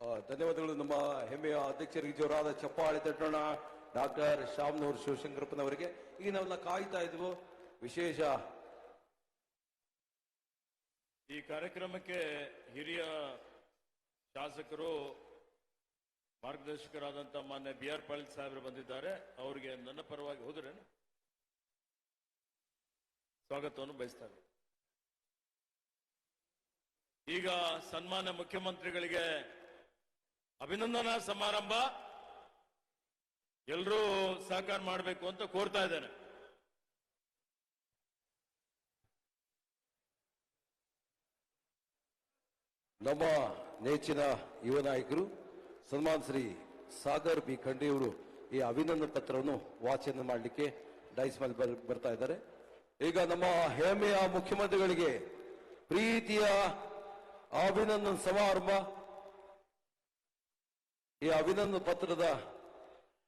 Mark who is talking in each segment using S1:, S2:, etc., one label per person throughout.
S1: ಧನ್ಯವಾದಗಳು ನಮ್ಮ ಹೆಮ್ಮೆಯ ಅಧ್ಯಕ್ಷರಿಗೆ ಜೋರಾದ ಚಪ್ಪಾಳೆ ತಟ್ಟೋಣ. ಡಾಕ್ಟರ್ ಶಾಮ್ನೂರ್ ಶಿವಶಂಕರಪ್ಪನವರಿಗೆ. ಈಗ ನಾವೆಲ್ಲ ಕಾಯ್ತಾ ಇದ್ವು. ವಿಶೇಷ.
S2: ಈ ಕಾರ್ಯಕ್ರಮಕ್ಕೆ ಹಿರಿಯ ಶಾಸಕರು ಮಾರ್ಗದರ್ಶಕರಾದಂತಹ ಮಾನ್ಯ ಬಿ ಆರ್ ಪಾಟೀಲ್ ಸಾಹೇಬರು ಬಂದಿದ್ದಾರೆ. ಅವರಿಗೆ ನನ್ನ ಪರವಾಗಿ ಹೋದ್ರೇನು ಸ್ವಾಗತವನ್ನು ಬಯಸ್ತಾರೆ ಈಗ ಸನ್ಮಾನ್ಯ ಮುಖ್ಯಮಂತ್ರಿಗಳಿಗೆ ಅಭಿನಂದನಾ ಸಮಾರಂಭ. ಎಲ್ಲರೂ ಸಹಕಾರ ಮಾಡಬೇಕು ಅಂತ ಕೋರ್ತಾ ಇದ್ದೇನೆ.
S1: ನಮ್ಮ ನೆಚ್ಚಿನ ಯುವ ನಾಯಕರು, ಸನ್ಮಾನ್ ಶ್ರೀ ಸಾಗರ್ ಬಿ ಖಂಡಿಯವರು ಈ ಅಭಿನಂದನ ಪತ್ರವನ್ನು ವಾಚನ ಮಾಡಲಿಕ್ಕೆ ಡೈಸ್ ಮೇಲೆ ಬರ್- ಬರ್ತಾ ಇದ್ದಾರೆ. ಈಗ ನಮ್ಮ ಹೆಮ್ಮೆಯ ಮುಖ್ಯಮಂತ್ರಿಗಳಿಗೆ ಪ್ರೀತಿಯ ಅಭಿನಂದನ ಸಮಾರಂಭ. ಈ ಅಭಿನಂದನ ಪತ್ರದ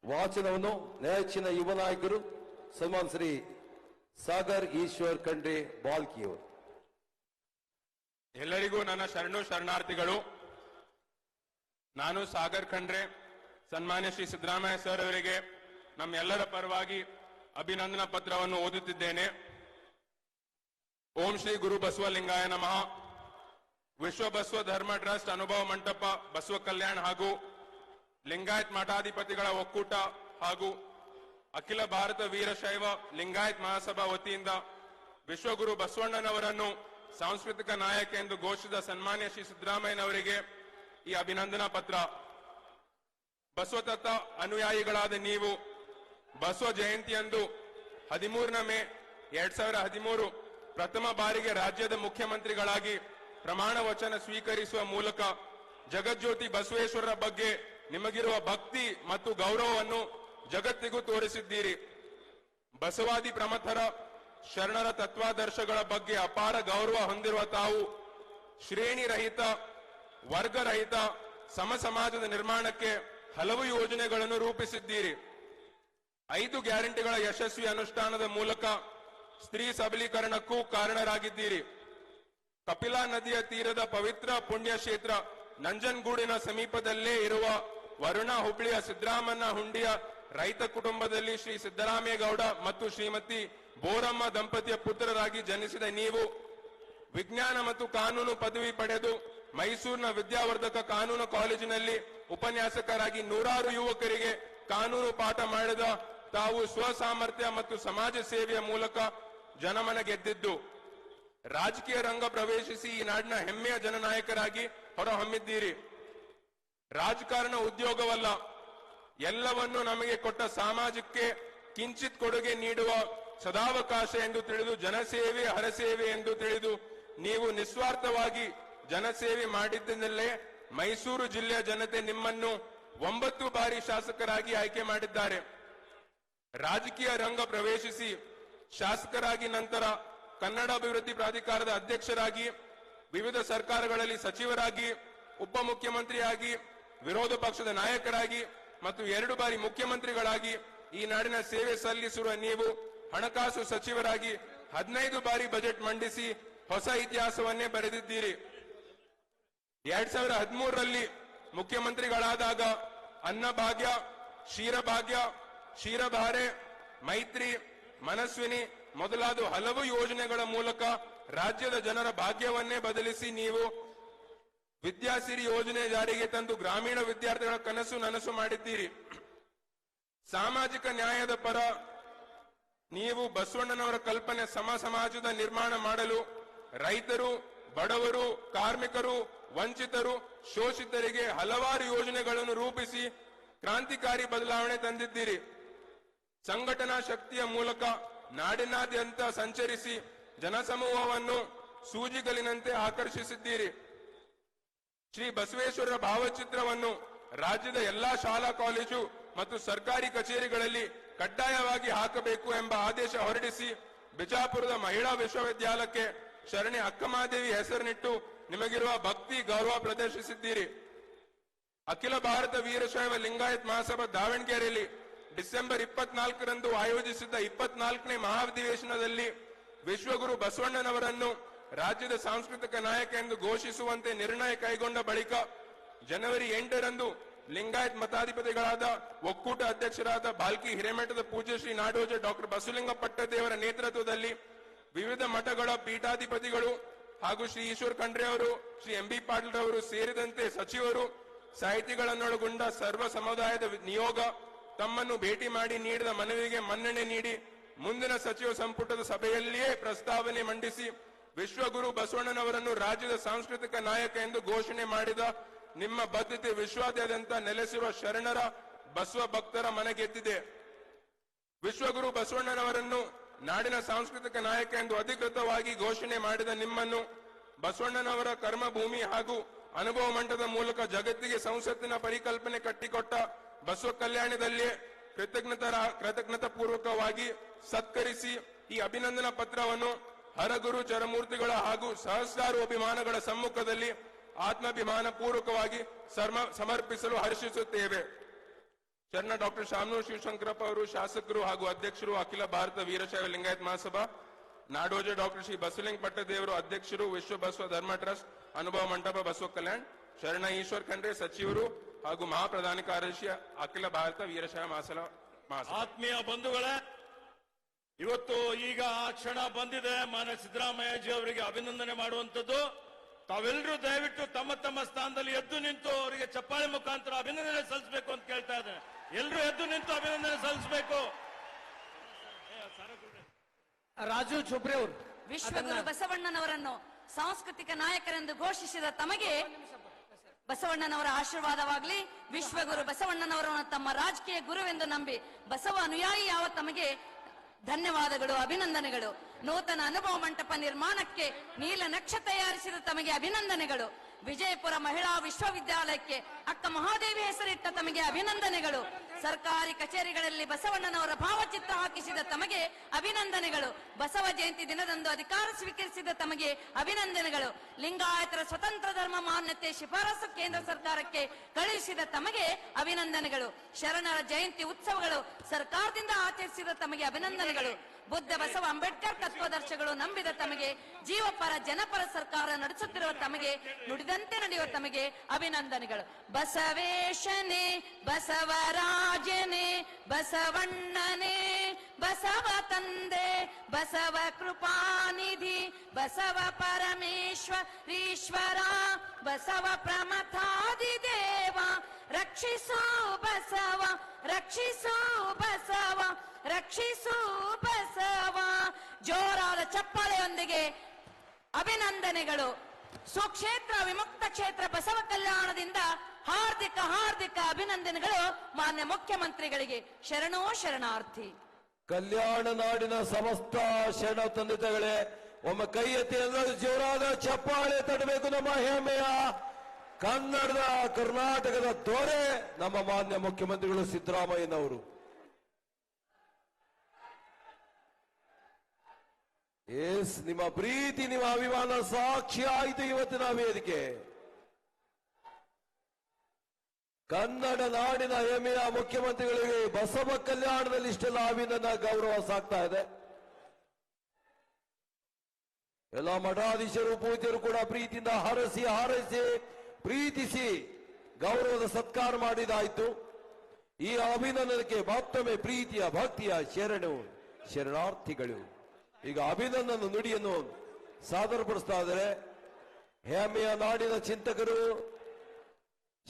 S1: ವಾಚನವನ್ನು ನೆಚ್ಚಿನ ಯುವ ನಾಯಕರು ಸನ್ಮಾನ್ ಶ್ರೀ ಸಾಗರ್ ಈಶ್ವರ್ ಖಂಡ್ರೆ ಬಾಲ್ಕಿಯವರು.
S3: ಎಲ್ಲರಿಗೂ ನನ್ನ ಶರಣು ಶರಣಾರ್ಥಿಗಳು, ನಾನು ಸಾಗರ್ ಖಂಡ್ರೆ, ಸನ್ಮಾನ್ಯ ಶ್ರೀ ಸಿದ್ದರಾಮಯ್ಯ ಸರ್ ಅವರಿಗೆ ನಮ್ಮೆಲ್ಲರ ಪರವಾಗಿ ಅಭಿನಂದನಾ ಪತ್ರವನ್ನು ಓದುತ್ತಿದ್ದೇನೆ. ಓಂ ಶ್ರೀ ಗುರು ಬಸವಲಿಂಗಾಯ ನಮಃ. ವಿಶ್ವ ಬಸವ ಧರ್ಮ ಟ್ರಸ್ಟ್ ಅನುಭವ ಮಂಟಪ ಬಸವ ಕಲ್ಯಾಣ ಹಾಗೂ ಲಿಂಗಾಯತ್ ಮಠಾಧಿಪತಿಗಳ ಒಕ್ಕೂಟ ಹಾಗೂ ಅಖಿಲ ಭಾರತ ವೀರಶೈವ ಲಿಂಗಾಯತ್ ಮಹಾಸಭಾ ವತಿಯಿಂದ ವಿಶ್ವಗುರು ಬಸವಣ್ಣನವರನ್ನು ಸಾಂಸ್ಕೃತಿಕ ನಾಯಕ ಎಂದು ಘೋಷಿಸಿದ ಸನ್ಮಾನ್ಯ ಶ್ರೀ ಸಿದ್ದರಾಮಯ್ಯನವರಿಗೆ ಈ ಅಭಿನಂದನಾ ಪತ್ರ. ಬಸವತತ್ವ ಅನುಯಾಯಿಗಳಾದ ನೀವು ಬಸವ ಜಯಂತಿಯಂದು ಹದಿಮೂರನ ಮೇ ಎರಡ್ ಸಾವಿರ ಹದಿಮೂರು ಪ್ರಥಮ ಬಾರಿಗೆ ರಾಜ್ಯದ ಮುಖ್ಯಮಂತ್ರಿಗಳಾಗಿ ಪ್ರಮಾಣ ವಚನ ಸ್ವೀಕರಿಸುವ ಮೂಲಕ ಜಗಜ್ಯೋತಿ ಬಸವೇಶ್ವರರ ಬಗ್ಗೆ ನಿಮಗಿರುವ ಭಕ್ತಿ ಮತ್ತು ಗೌರವವನ್ನು ಜಗತ್ತಿಗೂ ತೋರಿಸಿದ್ದೀರಿ. ಬಸವಾದಿ ಪ್ರಮಥರ ಶರಣರ ತತ್ವಾದರ್ಶಗಳ ಬಗ್ಗೆ ಅಪಾರ ಗೌರವ ಹೊಂದಿರುವ ತಾವು ಶ್ರೇಣಿ ರಹಿತ ವರ್ಗರಹಿತ ಸಮ ಸಮಾಜದ ನಿರ್ಮಾಣಕ್ಕೆ ಹಲವು ಯೋಜನೆಗಳನ್ನು ರೂಪಿಸಿದ್ದೀರಿ. ಐದು ಗ್ಯಾರಂಟಿಗಳ ಯಶಸ್ವಿ ಅನುಷ್ಠಾನದ ಮೂಲಕ ಸ್ತ್ರೀ ಸಬಲೀಕರಣಕ್ಕೂ ಕಾರಣರಾಗಿದ್ದೀರಿ. ಕಪಿಲಾ ನದಿಯ ತೀರದ ಪವಿತ್ರ ಪುಣ್ಯ ಕ್ಷೇತ್ರ ನಂಜನಗೂಡಿನ ಸಮೀಪದಲ್ಲೇ ಇರುವ ವರುಣ ಹುಬ್ಳಿಯ ಸಿದ್ದರಾಮಣ್ಣ ಹುಂಡಿಯ ರೈತ ಕುಟುಂಬದಲ್ಲಿ ಶ್ರೀ ಸಿದ್ದರಾಮೇಗೌಡ ಮತ್ತು ಶ್ರೀಮತಿ ಬೋರಮ್ಮ ದಂಪತಿಯ ಪುತ್ರರಾಗಿ ಜನಿಸಿದ ನೀವು ವಿಜ್ಞಾನ ಮತ್ತು ಕಾನೂನು ಪದವಿ ಪಡೆದು ಮೈಸೂರಿನ ವಿದ್ಯಾವರ್ಧಕ ಕಾನೂನು ಕಾಲೇಜಿನಲ್ಲಿ ಉಪನ್ಯಾಸಕರಾಗಿ ನೂರಾರು ಯುವಕರಿಗೆ ಕಾನೂನು ಪಾಠ ಮಾಡಿದ ತಾವು ಸ್ವಸಾಮರ್ಥ್ಯ ಮತ್ತು ಸಮಾಜ ಸೇವೆಯ ಮೂಲಕ ಜನಮನ ಗೆದ್ದಿದ್ದು. ರಾಜಕೀಯ ರಂಗ ಪ್ರವೇಶಿಸಿ ಈ ನಾಡಿನ ಹೆಮ್ಮೆಯ ಜನನಾಯಕರಾಗಿ ಹೊರಹೊಮ್ಮಿದ್ದೀರಿ. ರಾಜಕಾರಣ ಉದ್ಯೋಗವಲ್ಲ, ಎಲ್ಲವನ್ನು ನಮಗೆ ಕೊಟ್ಟ ಸಮಾಜಕ್ಕೆ ಕಿಂಚಿತ್ ಕೊಡುಗೆ ನೀಡುವ ಸದಾವಕಾಶ ಎಂದು ತಿಳಿದು, ಜನಸೇವೆ, ಹರಸೇವೆ ಎಂದು ತಿಳಿದು, ನೀವು ನಿಸ್ವಾರ್ಥವಾಗಿ ಜನಸೇವೆ ಮಾಡಿದ್ದಲ್ಲೇ ಮೈಸೂರು ಜಿಲ್ಲೆಯ ಜನತೆ ನಿಮ್ಮನ್ನು ಒಂಬತ್ತು ಬಾರಿ ಶಾಸಕರಾಗಿ ಆಯ್ಕೆ ಮಾಡಿದ್ದಾರೆ. ರಾಜಕೀಯ ರಂಗ ಪ್ರವೇಶಿಸಿ ಶಾಸಕರಾಗಿ ನಂತರ ಕನ್ನಡ ಅಭಿವೃದ್ಧಿ ಪ್ರಾಧಿಕಾರದ ಅಧ್ಯಕ್ಷರಾಗಿ, ವಿವಿಧ ಸರ್ಕಾರಗಳಲ್ಲಿ ಸಚಿವರಾಗಿ, ಉಪಮುಖ್ಯಮಂತ್ರಿಯಾಗಿ ವಿರೋಧ ಪಕ್ಷದ ನಾಯಕರಾಗಿ ಮತ್ತು ಎರಡು ಬಾರಿ ಮುಖ್ಯಮಂತ್ರಿಗಳಾಗಿ ಈ ನಾಡಿನ ಸೇವೆ ಸಲ್ಲಿಸಿರುವ ನೀವು ಹಣಕಾಸು ಸಚಿವರಾಗಿ ಹದಿನೈದು ಬಾರಿ ಬಜೆಟ್ ಮಂಡಿಸಿ ಹೊಸ ಇತಿಹಾಸವನ್ನೇ ಬರೆದಿದ್ದೀರಿ. ಎರಡ್ ಸಾವಿರದ ಹದಿಮೂರರಲ್ಲಿ ಮುಖ್ಯಮಂತ್ರಿಗಳಾದಾಗ ಅನ್ನಭಾಗ್ಯ, ಕ್ಷೀರಭಾಗ್ಯ, ಕ್ಷೀರಭಾರೆ, ಮೈತ್ರಿ, ಮನಸ್ವಿನಿ ಮೊದಲಾದ ಹಲವು ಯೋಜನೆಗಳ ಮೂಲಕ ರಾಜ್ಯದ ಜನರ ಭಾಗ್ಯವನ್ನೇ ಬದಲಿಸಿ ನೀವು ವಿದ್ಯಾಸಿರಿ ಯೋಜನೆ ಜಾರಿಗೆ ತಂದು ಗ್ರಾಮೀಣ ವಿದ್ಯಾರ್ಥಿಗಳ ಕನಸು ನನಸು ಮಾಡಿದ್ದೀರಿ. ಸಾಮಾಜಿಕ ನ್ಯಾಯದ ಪರ ನೀವು ಬಸವಣ್ಣನವರ ಕಲ್ಪನೆ ಸಮ ಸಮಾಜದ ನಿರ್ಮಾಣ ಮಾಡಲು ರೈತರು, ಬಡವರು, ಕಾರ್ಮಿಕರು, ವಂಚಿತರು, ಶೋಷಿತರಿಗೆ ಹಲವಾರು ಯೋಜನೆಗಳನ್ನು ರೂಪಿಸಿ ಕ್ರಾಂತಿಕಾರಿ ಬದಲಾವಣೆ ತಂದಿದ್ದೀರಿ. ಸಂಘಟನಾ ಶಕ್ತಿಯ ಮೂಲಕ ನಾಡಿನಾದ್ಯಂತ ಸಂಚರಿಸಿ ಜನಸಮೂಹವನ್ನು ಸೂಜಿಗಲಿನಂತೆ ಆಕರ್ಷಿಸಿದ್ದೀರಿ. ಶ್ರೀ ಬಸವೇಶ್ವರರ ಭಾವಚಿತ್ರವನ್ನು ರಾಜ್ಯದ ಎಲ್ಲಾ ಶಾಲಾ, ಕಾಲೇಜು ಮತ್ತು ಸರ್ಕಾರಿ ಕಚೇರಿಗಳಲ್ಲಿ ಕಡ್ಡಾಯವಾಗಿ ಹಾಕಬೇಕು ಎಂಬ ಆದೇಶ ಹೊರಡಿಸಿ ಬಿಜಾಪುರದ ಮಹಿಳಾ ವಿಶ್ವವಿದ್ಯಾಲಯಕ್ಕೆ ಶರಣಿ ಅಕ್ಕಮಾದೇವಿ ಹೆಸರಿನಿಟ್ಟು ನಿಮಗಿರುವ ಭಕ್ತಿ, ಗೌರವ ಪ್ರದರ್ಶಿಸಿದ್ದೀರಿ. ಅಖಿಲ ಭಾರತ ವೀರಶೈವ ಲಿಂಗಾಯತ್ ಮಹಾಸಭಾ ದಾವಣಗೆರೆಯಲ್ಲಿ ಡಿಸೆಂಬರ್ ಇಪ್ಪತ್ನಾಲ್ಕರಂದು ಆಯೋಜಿಸಿದ್ದ ಇಪ್ಪತ್ನಾಲ್ಕನೇ ಮಹಾಧಿವೇಶನದಲ್ಲಿ ವಿಶ್ವಗುರು ಬಸವಣ್ಣನವರನ್ನು ರಾಜ್ಯದ ಸಾಂಸ್ಕೃತಿಕ ನಾಯಕ ಎಂದು ಘೋಷಿಸುವಂತೆ ನಿರ್ಣಯ ಕೈಗೊಂಡ ಬಳಿಕ ಜನವರಿ ಎಂಟರಂದು ಲಿಂಗಾಯತ್ ಮತಾಧಿಪತಿಗಳಾದ ಒಕ್ಕೂಟ ಅಧ್ಯಕ್ಷರಾದ ಬಾಲ್ಕಿ ಹಿರೇಮಠದ ಪೂಜ್ಯ ಶ್ರೀ ನಾಡೋಜ ಡಾಕ್ಟರ್ ಬಸವಲಿಂಗ ಪಟ್ಟದೇವರ ನೇತೃತ್ವದಲ್ಲಿ ವಿವಿಧ ಮಠಗಳ ಪೀಠಾಧಿಪತಿಗಳು ಹಾಗೂ ಶ್ರೀ ಈಶ್ವರ್ ಖಂಡ್ರೆ ಅವರು, ಶ್ರೀ ಎಂ ಬಿ ಪಾಟೀಲ್ ಅವರು ಸೇರಿದಂತೆ ಸಚಿವರು, ಸಾಹಿತಿಗಳನ್ನೊಳಗೊಂಡ ಸರ್ವ ಸಮುದಾಯದ ನಿಯೋಗ ತಮ್ಮನ್ನು ಭೇಟಿ ಮಾಡಿ ನೀಡಿದ ಮನವಿಗೆ ಮನ್ನಣೆ ನೀಡಿ ಮುಂದಿನ ಸಚಿವ ಸಂಪುಟದ ಸಭೆಯಲ್ಲಿಯೇ ಪ್ರಸ್ತಾವನೆ ಮಂಡಿಸಿ ವಿಶ್ವಗುರು ಬಸವಣ್ಣನವರನ್ನು ರಾಜ್ಯದ ಸಾಂಸ್ಕೃತಿಕ ನಾಯಕ ಎಂದು ಘೋಷಣೆ ಮಾಡಿದ ನಿಮ್ಮ ಬದ್ಧತೆ ವಿಶ್ವಾದ್ಯಂತ ನೆಲೆಸಿರುವ ಶರಣರ ಬಸವ ಭಕ್ತರ ಮನಗೆದ್ದಿದೆ. ವಿಶ್ವಗುರು ಬಸವಣ್ಣನವರನ್ನು ನಾಡಿನ ಸಾಂಸ್ಕೃತಿಕ ನಾಯಕ ಎಂದು ಅಧಿಕೃತವಾಗಿ ಘೋಷಣೆ ಮಾಡಿದ ನಿಮ್ಮನ್ನು ಬಸವಣ್ಣನವರ ಕರ್ಮಭೂಮಿ ಹಾಗೂ ಅನುಭವ ಮಂಟದ ಮೂಲಕ ಜಗತ್ತಿಗೆ ಸಂಸತ್ತಿನ ಪರಿಕಲ್ಪನೆ ಕಟ್ಟಿಕೊಟ್ಟ ಬಸವ ಕಲ್ಯಾಣದಲ್ಲಿ ಕೃತಜ್ಞತರ ಕೃತಜ್ಞತಾ ಪೂರ್ವಕವಾಗಿ ಸತ್ಕರಿಸಿ ಈ ಅಭಿನಂದನಾ ಪತ್ರವನ್ನು ಹರಗುರು ಚರಮೂರ್ತಿಗಳ ಹಾಗೂ ಸಹಸ್ರಾರು ಅಭಿಮಾನಗಳ ಸಮ್ಮುಖದಲ್ಲಿ ಆತ್ಮಾಭಿಮಾನ ಪೂರ್ವಕವಾಗಿ ಸಮರ್ಪಿಸಲು ಹರ್ಷಿಸುತ್ತೇವೆ. ಶರಣ ಡಾಕ್ಟರ್ ಶಾಮನೂರ್ ಶಿವಶಂಕರಪ್ಪ ಅವರು, ಶಾಸಕರು ಹಾಗೂ ಅಧ್ಯಕ್ಷರು ಅಖಿಲ ಭಾರತ ವೀರಶೈವ ಲಿಂಗಾಯತ್ ಮಹಾಸಭಾ, ನಾಡೋಜ ಡಾಕ್ಟರ್ ಶ್ರೀ ಬಸವಲಿಂಗ ಪಟ್ಟದೇವರು ಅಧ್ಯಕ್ಷರು ವಿಶ್ವ ಬಸವ ಧರ್ಮ ಟ್ರಸ್ಟ್, ಅನುಭವ ಮಂಟಪ ಬಸವ ಕಲ್ಯಾಣ್, ಶರಣ ಈಶ್ವರ್ ಖಂಡ್ರೆ ಸಚಿವರು ಹಾಗೂ ಮಹಾಪ್ರಧಾನ ಕಾರ್ಯದರ್ಶಿ ಅಖಿಲ ಭಾರತ ವೀರಶೈವ ಮಹಾಸಭಾ.
S2: ಆತ್ಮೀಯ ಬಂಧುಗಳೇ ಇವತ್ತು ಈಗ ಆ ಕ್ಷಣ ಬಂದಿದೆ ಮಾನ್ಯ ಸಿದ್ದರಾಮಯ್ಯಜಿ ಅವರಿಗೆ ಅಭಿನಂದನೆ ಮಾಡುವಂತದ್ದು ತಾವೆಲ್ಲರೂ ದಯವಿಟ್ಟು ತಮ್ಮ ತಮ್ಮ ಸ್ಥಾನದಲ್ಲಿ ಎದ್ದು ನಿಂತು ಅವರಿಗೆ ಚಪ್ಪಾಳೆ ಮುಖಾಂತರ ಅಭಿನಂದನೆ ಸಲ್ಲಿಸಬೇಕು ಅಂತ ಕೇಳ್ತಾ ಇದ್ದೇನೆ. ಎಲ್ಲರೂ ಎದ್ದು ನಿಂತು ಅಭಿನಂದನೆ ಸಲ್ಲಿಸಬೇಕು.
S4: ರಾಜು ಚೋಪ್ರೆ ಅವರು.
S5: ವಿಶ್ವಗುರು ಬಸವಣ್ಣನವರನ್ನು ಸಾಂಸ್ಕೃತಿಕ ನಾಯಕರೆಂದು ಘೋಷಿಸಿದ ತಮಗೆ ಬಸವಣ್ಣನವರ ಆಶೀರ್ವಾದವಾಗಲಿ ವಿಶ್ವಗುರು ಬಸವಣ್ಣನವರನ್ನು ತಮ್ಮ ರಾಜಕೀಯ ಗುರುವೆಂದು ನಂಬಿ ಬಸವ ಅನುಯಾಯಿ ಯಾವ ತಮಗೆ ಧನ್ಯವಾದಗಳು, ಅಭಿನಂದನೆಗಳು. ನೂತನ ಅನುಭವ ಮಂಟಪ ನಿರ್ಮಾಣಕ್ಕೆ ನೀಲ ನಕ್ಷ ತಯಾರಿಸಿದ ತಮಗೆ ಅಭಿನಂದನೆಗಳು. ವಿಜಯಪುರ ಮಹಿಳಾ ವಿಶ್ವವಿದ್ಯಾಲಯಕ್ಕೆ ಅಕ್ಕ ಮಹಾದೇವಿ ಹೆಸರಿಟ್ಟ ತಮಗೆ ಅಭಿನಂದನೆಗಳು. ಸರ್ಕಾರಿ ಕಚೇರಿಗಳಲ್ಲಿ ಬಸವಣ್ಣನವರ ಭಾವಚಿತ್ರ ಹಾಕಿಸಿದ ತಮಗೆ ಅಭಿನಂದನೆಗಳು. ಬಸವ ಜಯಂತಿ ದಿನದಂದು ಅಧಿಕಾರ ಸ್ವೀಕರಿಸಿದ ತಮಗೆ ಅಭಿನಂದನೆಗಳು. ಲಿಂಗಾಯತರ ಸ್ವತಂತ್ರ ಧರ್ಮ ಮಾನ್ಯತೆ ಶಿಫಾರಸು ಕೇಂದ್ರ ಸರ್ಕಾರಕ್ಕೆ ಕಳುಹಿಸಿದ ತಮಗೆ ಅಭಿನಂದನೆಗಳು. ಶರಣರ ಜಯಂತಿ ಉತ್ಸವಗಳು ಸರ್ಕಾರದಿಂದ ಆಚರಿಸಿದ ತಮಗೆ ಅಭಿನಂದನೆಗಳು. ಬುದ್ಧ ಬಸವ ಅಂಬೇಡ್ಕರ್ ತತ್ವದರ್ಶಗಳು ನಂಬಿದ ತಮಗೆ, ಜೀವಪರ ಜನಪರ ಸರ್ಕಾರ ನಡೆಸುತ್ತಿರುವ ತಮಗೆ, ನುಡಿದಂತೆ ನಡೆಯುವ ತಮಗೆ ಅಭಿನಂದನೆಗಳು. ಬಸವೇಶನೇ ಬಸವರಾಜನೇ ಬಸವಣ್ಣನೇ, ಬಸವ ತಂದೆ, ಬಸವ ಕೃಪಾನಿಧಿ, ಬಸವ ಪರಮೇಶ್ವರೀಶ್ವರ, ಬಸವ ಪ್ರಮಥಾದಿ ದೇವ, ರಕ್ಷಿಸೋ ಬಸವ ರಕ್ಷಿಸೋ ಬಸವ ರಕ್ಷಿಸೋ ಬಸವ. ಜೋರಾದ ಚಪ್ಪಾಳೆಯೊಂದಿಗೆ ಅಭಿನಂದನೆಗಳು. ಸ್ವಕ್ಷೇತ್ರ ವಿಮುಕ್ತ ಕ್ಷೇತ್ರ ಬಸವ ಕಲ್ಯಾಣದಿಂದ ಹಾರ್ದಿಕ ಹಾರ್ದಿಕ ಅಭಿನಂದನೆಗಳು ಮಾನ್ಯ ಮುಖ್ಯಮಂತ್ರಿಗಳಿಗೆ. ಶರಣೋ ಶರಣಾರ್ಥಿ.
S1: ಕಲ್ಯಾಣ ನಾಡಿನ ಸಮಸ್ತ ಶರಣ ತಂದಿತಗಳೇ, ಒಮ್ಮೆ ಕೈ ಎತ್ತಿ ಎಲ್ಲರೂ ಜೋರಾದ ಚಪ್ಪಾಳೆ ತಡಬೇಕು ನಮ್ಮ ಹೆಮ್ಮೆಯ ಕನ್ನಡದ, ಕರ್ನಾಟಕದ ದೊರೆ ನಮ್ಮ ಮಾನ್ಯ ಮುಖ್ಯಮಂತ್ರಿಗಳು ಸಿದ್ದರಾಮಯ್ಯನವರು. ಎಸ್, ನಿಮ್ಮ ಪ್ರೀತಿ, ನಿಮ್ಮ ಅಭಿಮಾನ ಸಾಕ್ಷಿ ಆಯಿತು ಇವತ್ತಿನ ವೇದಿಕೆ. ಕನ್ನಡ ನಾಡಿನ ಹೆಮ್ಮೆಯ ಮುಖ್ಯಮಂತ್ರಿಗಳಿಗೆ ಬಸವ ಕಲ್ಯಾಣದಲ್ಲಿ ಇಷ್ಟೆಲ್ಲ ಅಭಿನಂದನ, ಗೌರವ ಸಾಕ್ತಾ ಇದೆ. ಎಲ್ಲ ಮಠಾಧೀಶರು, ಪೂಜ್ಯರು ಕೂಡ ಪ್ರೀತಿಯಿಂದ ಹರಸಿ, ಹಾರೈಸಿ ಪ್ರೀತಿಸಿ ಗೌರವದ ಸತ್ಕಾರ ಮಾಡಿದಾಯಿತು. ಈ ಅಭಿನಂದನಕ್ಕೆ ಮತ್ತೊಮ್ಮೆ ಪ್ರೀತಿಯ, ಭಕ್ತಿಯ ಶರಣು ಶರಣಾರ್ಥಿಗಳು. ಈಗ ಅಭಿನಂದನ ನುಡಿಯನ್ನು ಸಾದರಪಡಿಸ್ತಾ ಇದ್ದಾರೆ. ಹೆಮ್ಮೆಯ ನಾಡಿನ ಚಿಂತಕರು,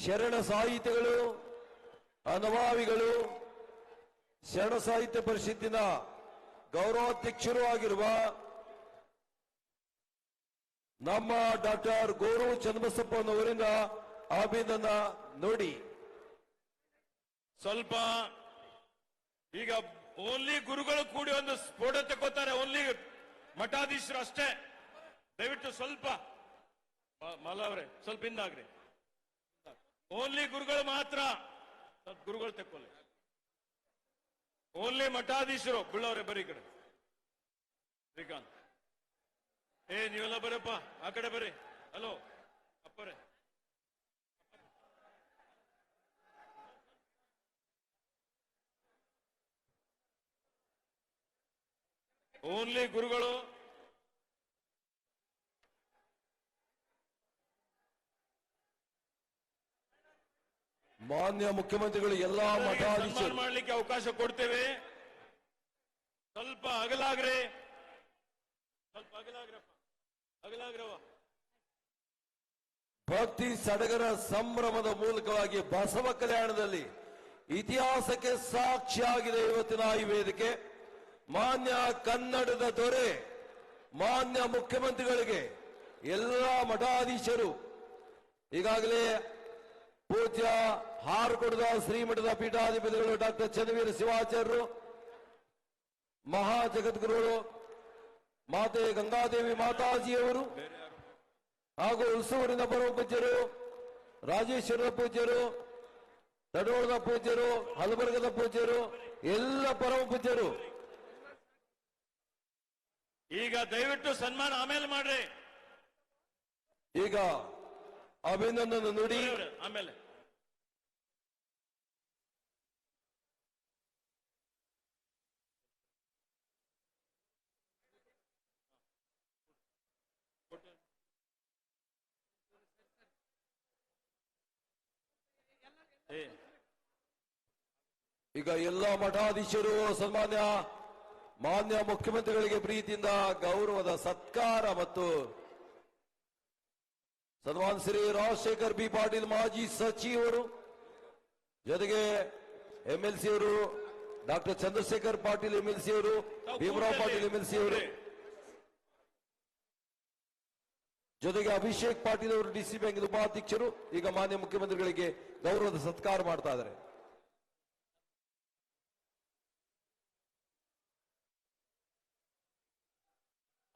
S1: ಶರಣ ಸಾಹಿತಿಗಳು ಅನುಭಾವಿಗಳು, ಶರಣ ಸಾಹಿತ್ಯ ಪರಿಷತ್ತಿನ ಗೌರವಾಧ್ಯಕ್ಷರು ಆಗಿರುವ ನಮ್ಮ ಡಾಕ್ಟರ್ ಗೋರು ಚನ್ನಬಸಪ್ಪನವರಿಂದ ಅಭಿನಂದನ ನೋಡಿ.
S2: ಸ್ವಲ್ಪ ಈಗ ಓನ್ಲಿ ಗುರುಗಳು ಕೂಡಿ ಒಂದು ಸ್ಫೋಟ ತಕ್ಕೋತಾರೆ, ಓನ್ಲಿ ಮಠಾಧೀಶರು ಅಷ್ಟೇ. ದಯವಿಟ್ಟು ಸ್ವಲ್ಪ, ಮ- ಮಲ ಅವರೇ, ಸ್ವಲ್ಪ ಹಿಂದಾಗ್ರಿ. ಓನ್ಲಿ ಗುರುಗಳು ಮಾತ್ರ ಗುರುಗಳು ತಕ್ಕೊಳ್ಳಿ ಓನ್ಲಿ ಮಠಾಧೀಶರು, ಬಿಳವ್ರೆ, ಬರೀ ಕಡೆ. ಶ್ರೀಕಾಂತ್. ಏ ನೀವೆಲ್ಲ ಬರಪ್ಪ ಆ ಕಡೆ ಬರ್ರಿ. ಹಲೋ ಅಪ್ಪರೇ. ಓನ್ಲಿ ಗುರುಗಳು.
S1: ಮಾನ್ಯ ಮುಖ್ಯಮಂತ್ರಿಗಳು ಎಲ್ಲಾ ಮಠಾಧೀಶರು.
S2: ಮಾಡ್ಲಿಕ್ಕೆ ಅವಕಾಶ ಕೊಡ್ತೇವೆ. ಸ್ವಲ್ಪ ಅಗಲಾಗ್ರೆ ಸ್ವಲ್ಪ ಅಗಲಾಗ್ರಪ್ಪ
S1: ಭಕ್ತಿ ಸಡಗರ ಸಂಭ್ರಮದ ಮೂಲಕವಾಗಿ ಬಸವ ಕಲ್ಯಾಣದಲ್ಲಿ ಇತಿಹಾಸಕ್ಕೆ ಸಾಕ್ಷಿಯಾಗಿದೆ ಇವತ್ತಿನ ಈ ವೇದಿಕೆ. ಮಾನ್ಯ ಕನ್ನಡದ ದೊರೆ, ಮಾನ್ಯ ಮುಖ್ಯಮಂತ್ರಿಗಳಿಗೆ ಎಲ್ಲ ಮಠಾಧೀಶರು, ಈಗಾಗಲೇ ಪೂಜ್ಯ ಹಾರ್ಕೊಡದ ಶ್ರೀಮಠದ ಪೀಠಾಧಿಪತಿಗಳು ಡಾಕ್ಟರ್ ಚನ್ನವೀರ ಶಿವಾಚಾರ್ಯರು, ಮಹಾ ಜಗದ್ಗುರುಗಳು ಮಾತೆ ಗಂಗಾದೇವಿ ಮಾತಾಜಿಯವರು ಹಾಗೂ ಉತ್ಸವರಿಂದ ಬರುವ ಪೂಜ್ಯರು ರಾಜೇಶ್ವರದ ಪೂಜ್ಯರು ತಡೋಳದ ಪೂಜ್ಯರು ಹಲಬರ್ಗದ ಪೂಜ್ಯರು ಎಲ್ಲ ಪರಮ ಪೂಜ್ಯರು.
S2: ಈಗ ದಯವಿಟ್ಟು ಸನ್ಮಾನ ಆಮೇಲೆ ಮಾಡ್ರಿ.
S1: ಈಗ ಅಭಿನಂದನ ನುಡಿ.
S2: ಆಮೇಲೆ ಏ
S1: ಈಗ ಎಲ್ಲ ಮಠಾಧೀಶರು, ಸನ್ಮಾನ್ಯ, ಮಾನ್ಯ ಮುಖ್ಯಮಂತ್ರಿಗಳಿಗೆ ಪ್ರೀತಿಯಿಂದ ಗೌರವದ ಸತ್ಕಾರ ಮತ್ತು ಸನ್ಮಾನ್ ಶ್ರೀ ರಾಜಶೇಖರ್ ಬಿ. ಪಾಟೀಲ್ ಮಾಜಿ ಸಚಿವರು, ಜೊತೆಗೆ ಎಂಎಲ್ಸಿ ಅವರು ಡಾಕ್ಟರ್ ಚಂದ್ರಶೇಖರ್ ಪಾಟೀಲ್ ಎಂಎಲ್ಸಿ ಅವರು ಭೀಮರಾವ್ ಪಾಟೀಲ್ ಎಂಎಲ್ಸಿ ಅವರು ಜೊತೆಗೆ ಅಭಿಷೇಕ್ ಪಾಟೀಲ್ ಅವರು ಡಿಸಿ ಬ್ಯಾಂಕ್ ಉಪಾಧ್ಯಕ್ಷರು, ಈಗ ಮಾನ್ಯ ಮುಖ್ಯಮಂತ್ರಿಗಳಿಗೆ ಗೌರವದ ಸತ್ಕಾರ ಮಾಡ್ತಾ ಇದ್ದಾರೆ.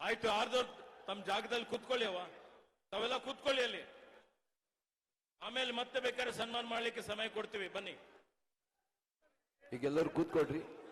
S2: ಆಯ್ತು, ಆರ್ದವ್ರು ತಮ್ಮ ಜಾಗದಲ್ಲಿ ಕೂತ್ಕೊಳ್ಳಿ ಅವ ತಾವೆಲ್ಲ ಕೂತ್ಕೊಳ್ಳಿ ಅಲ್ಲಿ. ಆಮೇಲೆ ಮತ್ತೆ ಬೇಕಾದ್ರೆ ಸನ್ಮಾನ ಮಾಡ್ಲಿಕ್ಕೆ ಸಮಯ ಕೊಡ್ತೀವಿ. ಬನ್ನಿ.
S1: ಈಗೆಲ್ಲರೂ ಕೂತ್ಕೊಳ್ರಿ.